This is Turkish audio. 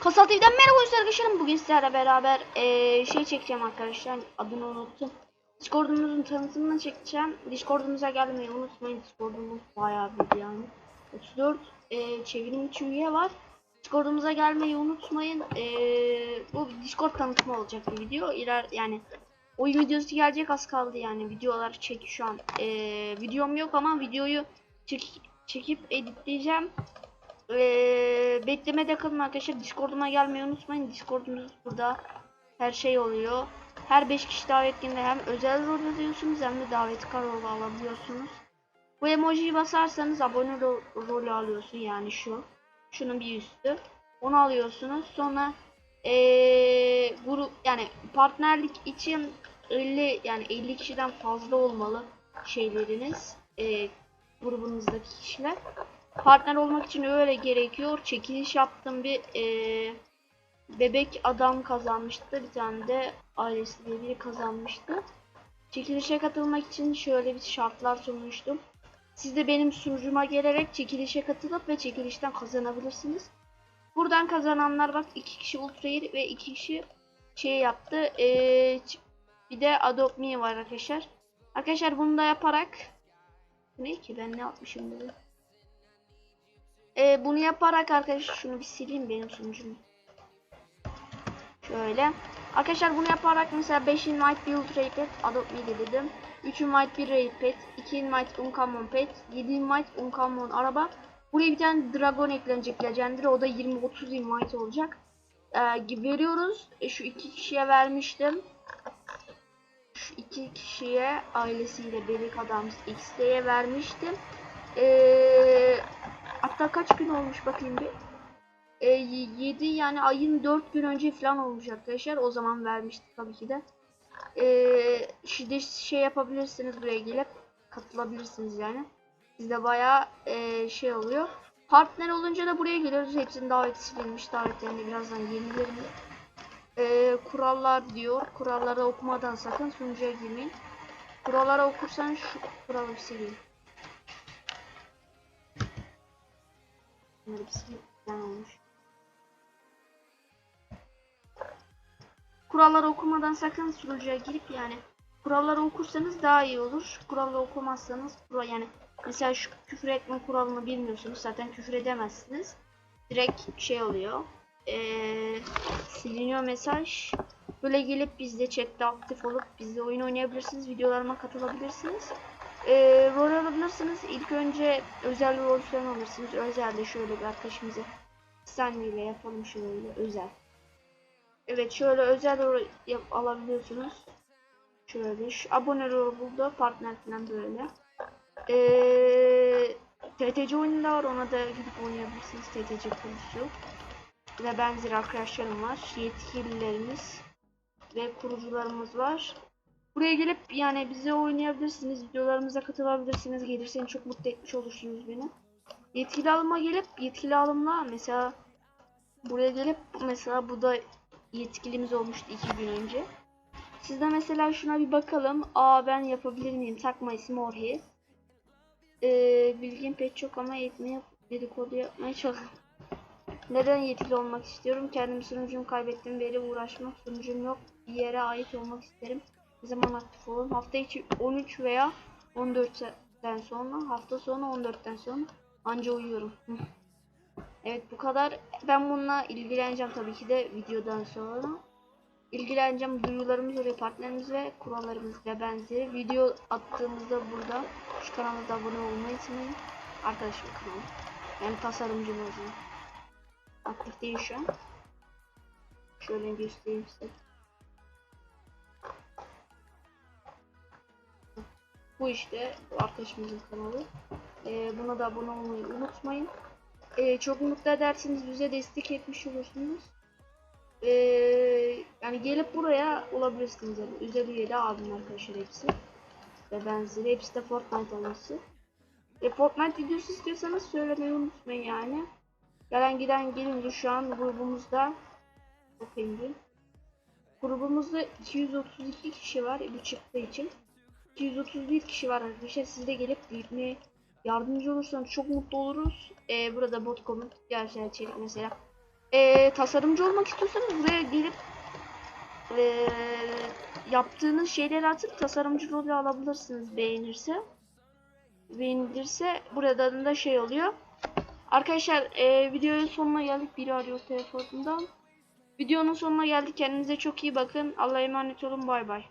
Kasal TV'den merhaba arkadaşlar arkadaşlarım. Bugün sizlerle beraber eee, şey çekeceğim arkadaşlar. Adını unuttum. Discord'umuzun tanıtımını çekeceğim. Discord'umuza gelmeyi unutmayın. Discord'umuz bayağı büyük yani. 34 eee çevrim içi üye var. Discord'umuza gelmeyi unutmayın. Eee, bu Discord tanıtımı olacak bir video. İler yani oyun videosu gelecek az kaldı yani. Videolar çek şu an. Eee, videom yok ama videoyu çek, çekip editleyeceğim. Beklemede kalın arkadaşlar. Discord'uma gelmeyi unutmayın. Discord'umuz burada. Her şey oluyor. Her 5 kişi davetliğinde hem özel rol alıyorsunuz hem de davet rol alabiliyorsunuz. Bu emojiyi basarsanız abone ro rolü alıyorsun yani şu. Şunun bir üstü. Onu alıyorsunuz. Sonra ee, grup yani partnerlik için 50 yani 50 kişiden fazla olmalı şeyleriniz. Ee, grubunuzdaki kişiler partner olmak için öyle gerekiyor. Çekiliş yaptım bir eee, bebek adam kazanmıştı. Bir tane de ailesi diye biri kazanmıştı. Çekilişe katılmak için şöyle bir şartlar sunmuştum. Siz de benim sunucuma gelerek çekilişe katılıp ve çekilişten kazanabilirsiniz. Buradan kazananlar bak iki kişi Ultrair ve iki kişi şey yaptı. Eee, ç- bir de Adopt Me var arkadaşlar. Arkadaşlar bunu da yaparak ne ki ben ne yapmışım dedi. Ee, bunu yaparak arkadaşlar şunu bir sileyim benim sunucum. Şöyle. Arkadaşlar bunu yaparak mesela 5 invite bir ultra pet adopt me de dedim. 3 invite bir pet, 2 invite uncommon pet, 7 invite uncommon araba. Buraya bir tane dragon eklenecek legendary o da 20-30 invite olacak. Ee, veriyoruz. E, şu iki kişiye vermiştim. Şu iki kişiye ailesiyle Bebek Adams XD'ye vermiştim. Ee, hatta kaç gün olmuş bakayım bir. Ee, 7 yani ayın 4 gün önce falan olmuş arkadaşlar. O zaman vermiştik tabii ki de. Ee, şimdi şey yapabilirsiniz buraya gelip katılabilirsiniz yani. Sizde bayağı e, şey oluyor. Partner olunca da buraya geliyoruz. Hepsinin daveti silinmiş. Davetlerini birazdan yenilerim. Ee, kurallar diyor. Kuralları okumadan sakın sunucuya girmeyin. Kuralları okursan şu kuralı bir sileyim. Kuralları okumadan sakın sunucuya girip yani kuralları okursanız daha iyi olur. Kuralları okumazsanız kural yani mesela şu küfür etme kuralını bilmiyorsunuz zaten küfür edemezsiniz. Direkt şey oluyor. Ee, siliniyor mesaj. Böyle gelip bizde chatte aktif olup bizde oyun oynayabilirsiniz. Videolarıma katılabilirsiniz. Ee, rol alabilirsiniz. İlk önce özel rol falan alırsınız. Özelde şöyle bir arkadaşımıza saniyeyle yapalım şöyle özel. Evet şöyle özel rol alabiliyorsunuz. Şöyle şu abone rol burada partner falan böyle. Ee, TTC oyunu da var ona da gidip oynayabilirsiniz TTC kurusu. Ve benzeri arkadaşlarım var. Yetkililerimiz ve kurucularımız var. Buraya gelip yani bize oynayabilirsiniz. Videolarımıza katılabilirsiniz. Gelirseniz çok mutlu etmiş olursunuz beni. Yetkili alıma gelip yetkili alımla mesela buraya gelip mesela bu da yetkilimiz olmuştu iki gün önce. Siz de mesela şuna bir bakalım. Aa ben yapabilir miyim? Takma ismi Orhi. Ee, bilgim pek çok ama yetmeye dedikodu yapmaya çalışıyorum. Neden yetkili olmak istiyorum? Kendim sunucumu kaybettim beri uğraşmak. Sunucum yok. Bir yere ait olmak isterim. Ne zaman aktif olun? Hafta içi 13 veya 14'ten sonra. Hafta sonu 14'ten sonra. Anca uyuyorum. evet bu kadar. Ben bununla ilgileneceğim tabii ki de videodan sonra. İlgileneceğim duyularımız oluyor partnerimiz ve kurallarımız ve benzeri. Video attığımızda burada şu kanala da abone olmayı unutmayın. Arkadaşım kanalı. Yani tasarımcım yüzden. Aktif değil şu an. Şöyle göstereyim size. Bu işte arkadaşımızın kanalı. Ee, buna da abone olmayı unutmayın. Ee, çok mutlu edersiniz bize destek etmiş olursunuz. Ee, yani gelip buraya olabilirsiniz yani. Özel üyeli abim arkadaşlar hepsi. Ve benzeri hepsi de Fortnite olması. E, Fortnite videosu istiyorsanız söylemeyi unutmayın yani. Gelen giden gelince şu an grubumuzda bakayım bir. Grubumuzda 232 kişi var bu çıktığı için. 231 kişi var arkadaşlar. Siz de gelip büyütmeye yardımcı olursanız çok mutlu oluruz. Ee, burada bot comment gerçekten içerik mesela Ee, tasarımcı olmak istiyorsanız buraya gelip ee, yaptığınız şeyleri atıp tasarımcı rolü alabilirsiniz beğenirse. Beğenilirse burada da şey oluyor. Arkadaşlar ee, videonun sonuna geldik. Biri arıyor telefonundan. Videonun sonuna geldik. Kendinize çok iyi bakın. Allah'a emanet olun. Bay bay.